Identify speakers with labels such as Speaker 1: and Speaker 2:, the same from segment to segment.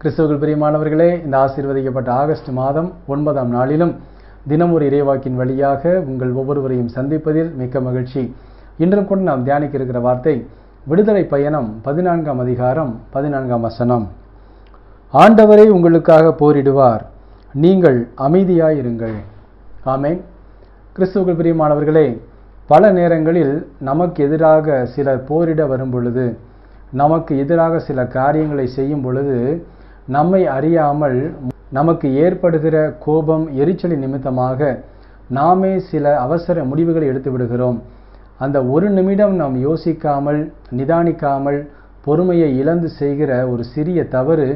Speaker 1: கிறிஸ்தவர்கள் பிரியமானவர்களே இந்த ஆசீர்வதிக்கப்பட்ட ஆகஸ்ட் மாதம் ஒன்பதாம் நாளிலும் தினம் ஒரு இறைவாக்கின் வழியாக உங்கள் ஒவ்வொருவரையும் சந்திப்பதில் மிக்க மகிழ்ச்சி. இன்றும் கூட நாம் தியானிக்க இருக்கிற வார்த்தை விடுதலை பயணம் பதினான்காம் அதிகாரம் பதினான்காம் வசனம். ஆண்டவரை உங்களுக்காக போரிடுவார் நீங்கள் அமைதியாயிருங்கள். ஆமென். கிறிஸ்துவர்கள் பிரியமானவர்களே பல நேரங்களில் நமக்கு எதிராக சிலர் போரிட வரும் பொழுது நமக்கு எதிராக சில காரியங்களை செய்யும் பொழுது நம்மை அறியாமல் நமக்கு ஏற்படுகிற கோபம் எரிச்சலின் நிமித்தமாக நாமே சில அவசர முடிவுகளை எடுத்து விடுகிறோம். அந்த ஒரு நிமிடம் நாம் யோசிக்காமல் நிதானிக்காமல் பொறுமையை இழந்து செய்கிற ஒரு சிறிய தவறு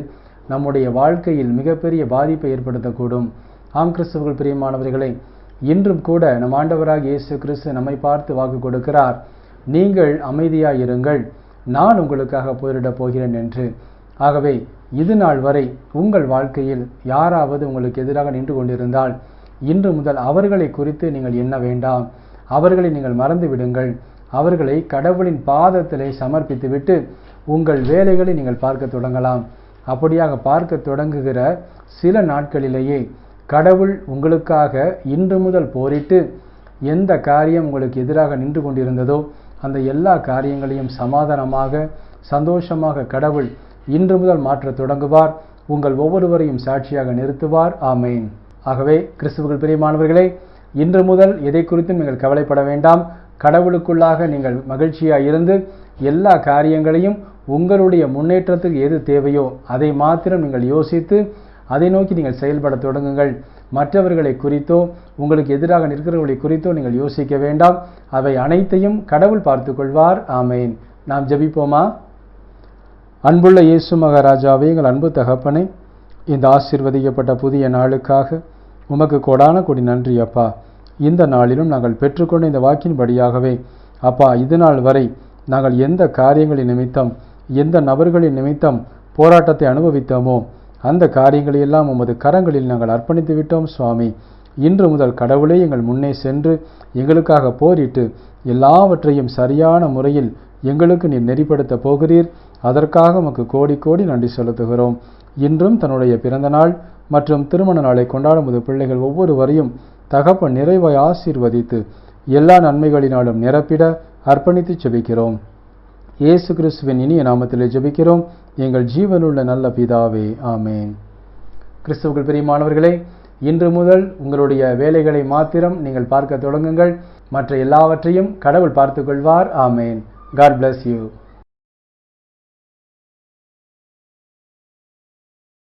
Speaker 1: நம்முடைய வாழ்க்கையில் மிகப்பெரிய பாதிப்பை ஏற்படுத்தக்கூடும். ஆம் கிறிஸ்துவர்கள் பிரியமானவர்களை இன்றும் கூட நம் ஆண்டவராக இயேசு கிறிஸ்து நம்மை பார்த்து வாக்கு கொடுக்கிறார். நீங்கள் அமைதியாயிருங்கள். நான் உங்களுக்காக போரிடப் போகிறேன் என்று. ஆகவே இது நாள் வரை உங்கள் வாழ்க்கையில் யாராவது உங்களுக்கு எதிராக நின்று கொண்டிருந்தால் இன்று முதல் அவர்களை குறித்து நீங்கள் எண்ண வேண்டாம். அவர்களை நீங்கள் மறந்து விடுங்கள். அவர்களை கடவுளின் பாதத்திலே சமர்ப்பித்துவிட்டு உங்கள் வேலைகளை நீங்கள் பார்க்க தொடங்கலாம். அப்படியாக பார்க்க தொடங்குகிற சில நாட்களிலேயே கடவுள் உங்களுக்காக இன்று முதல் போரிட்டு எந்த காரியம் உங்களுக்கு எதிராக நின்று கொண்டிருந்ததோ அந்த எல்லா காரியங்களையும் சமாதானமாக சந்தோஷமாக கடவுள் இன்று முதல் மாற்றத் தொடங்குவார். உங்கள் ஒவ்வொருவரையும் சாட்சியாக நிறுத்துவார். ஆமேன். ஆகவே கிறிஸ்துவுகள் பிரியமானவர்களே இன்று முதல் எதை குறித்தும் நீங்கள் கவலைப்பட வேண்டாம். கடவுளுக்குள்ளாக நீங்கள் மகிழ்ச்சியாக இருந்து எல்லா காரியங்களையும் உங்களுடைய முன்னேற்றத்துக்கு எது தேவையோ அதை மாத்திரம் நீங்கள் யோசித்து அதை நோக்கி நீங்கள் செயல்பட தொடங்குங்கள். மற்றவர்களை குறித்தோ உங்களுக்கு எதிராக நிற்கிறவர்களை குறித்தோ நீங்கள் யோசிக்க வேண்டாம். அவை அனைத்தையும் கடவுள் பார்த்து கொள்வார். ஆமேன். நாம் ஜபிப்போமா? அன்புள்ள இயேசு மகாராஜாவே எங்கள் அன்பு தகப்பனை இந்த ஆசிர்வதிக்கப்பட்ட புதிய நாளுக்காக உமக்கு கொடான கொடி நன்றி அப்பா. இந்த நாளிலும் நாங்கள் பெற்றுக்கொண்ட இந்த வாக்கின்படியாகவே அப்பா இது நாள் வரை நாங்கள் எந்த காரியங்களின் நிமித்தம் எந்த நபர்களின் நிமித்தம் போராட்டத்தை அனுபவித்தோமோ அந்த காரியங்களையெல்லாம் உமது கரங்களில் நாங்கள் அர்ப்பணித்து விட்டோம் சுவாமி. இன்று முதல் கடவுளே எங்கள் முன்னே சென்று எங்களுக்காக போரிட்டு எல்லாவற்றையும் சரியான முறையில் எங்களுக்கு நீர் நெறிப்படுத்த போகிறீர். அதற்காக உமக்கு கோடி கோடி நன்றி செலுத்துகிறோம். இன்றும் தன்னுடைய பிறந்த நாள் மற்றும் திருமண நாளை கொண்டாடும் போது பிள்ளைகள் ஒவ்வொருவரையும் தகப்பன் நிறைவாய் ஆசீர்வதித்து எல்லா நன்மைகளினாலும் நிரப்பிட அர்ப்பணித்து ஜெபிக்கிறோம். இயேசு கிறிஸ்துவின் இனிய நாமத்திலே ஜெபிக்கிறோம். எங்கள் ஜீவனுள்ள நல்ல பிதாவே ஆமேன். கிறிஸ்துவுக்குள் பிரியமானவர்களே இன்று முதல் உங்களுடைய வேலைகளை மாத்திரம் நீங்கள் பார்க்க தொடங்குங்கள். மற்ற எல்லாவற்றையும் கடவுள் பார்த்துக்கொள்வார் ஆமேன். God bless you